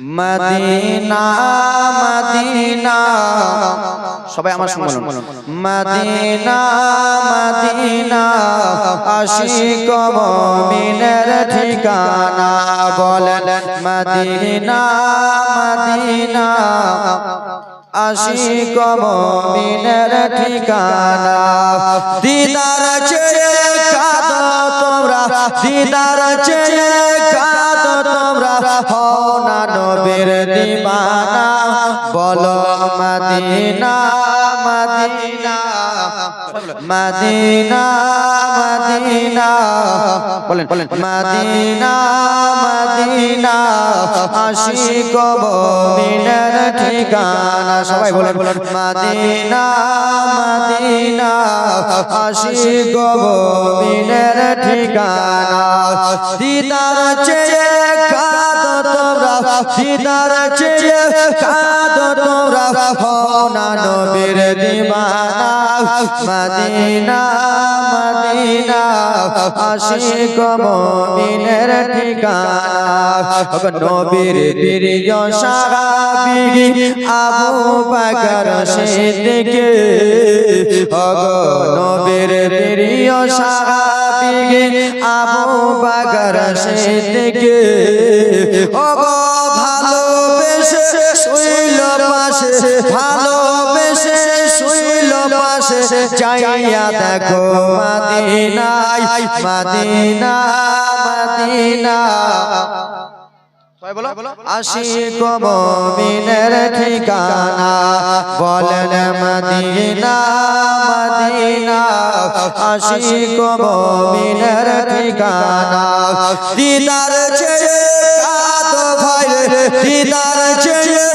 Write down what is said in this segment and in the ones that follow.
Medina Medina. সবাই আমার সঙ্গে বলুন। মদিনা মদিনা, আশিক মুমিনের ঠিকানা বলেন। মদিনা মদিনা, আশিক মুমিনের ঠিকানা। দিদার দিদার চেয়ে কাঁদো তোমরা। হও না নবীর দিবানা। বলো মদিনা মদিনা। Medina Medina. বলেন বলেন। Medina Medina. আশিক মুমিনের ঠিকানা। সবাই বলেন বলেন। Medina Medina. আশিক মিনের ঠিকানা। দিদার চেয়ে দিদার চেয়ে কাঁদো তোমরা হও না নবীর দিবানা মদিনা মদিনা, আশিক মুমিনের ঠিকানা। নবীর প্রিয় সাহাবী আবু বকর সিদ্দিক। ওগো নবীর প্রিয় সাহাবী আবু বকর সিদ্দিক। ওগো যাইয়া দেখো মদিনায় মদিনা মদিনা। আশিক মুমিনের ঠিকানা বলেন মদিনা মদিনা। আশিক মুমিনের ঠিকানা। দিদার চেয়ে কাঁদো ভাই দিদার চেয়ে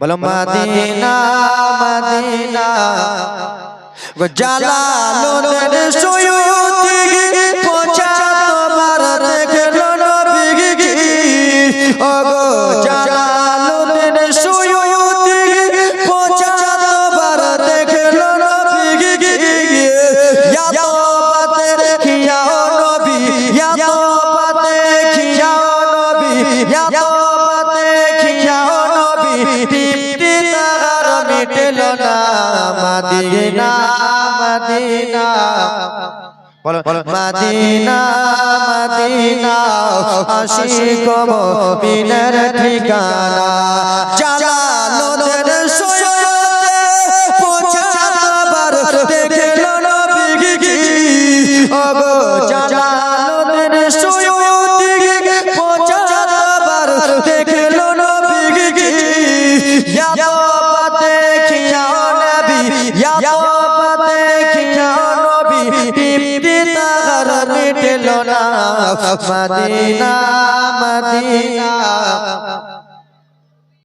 বলো মদিনা মদিনা। গো জালালুদ্দিন সুয়ুতি টিপটি তাগার মিটল না Medina Medina. Medina Medina Medina Medina